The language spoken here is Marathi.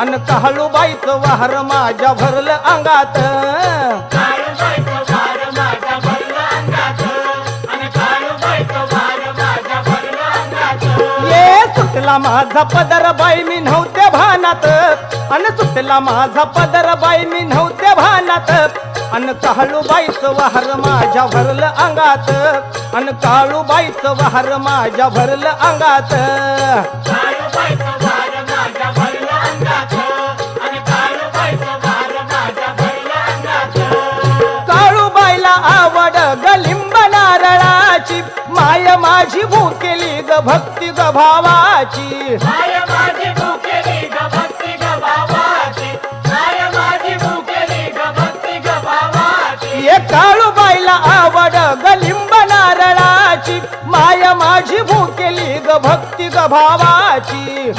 अन काळूबाईचं वाहर माझ्या भरलं अंगात. ये सुटला माझा पदर बाई मी नव्हते भानात. अन सुटला माझा पदर बाई मी नव्हते भानात. अन काळूबाईचं वाहर माझ्या भरलं अंगात. अन काळूबाईचं वाहर माझ्या भरलं अंगात. आवड गलिंब नारळाची. माय माझी भूकेली ग भक्ती ग भावाची. ये काळूबाईला आवड गलिंब नारळाची. माय माझी भूकेली ग भक्ती ग भावाची.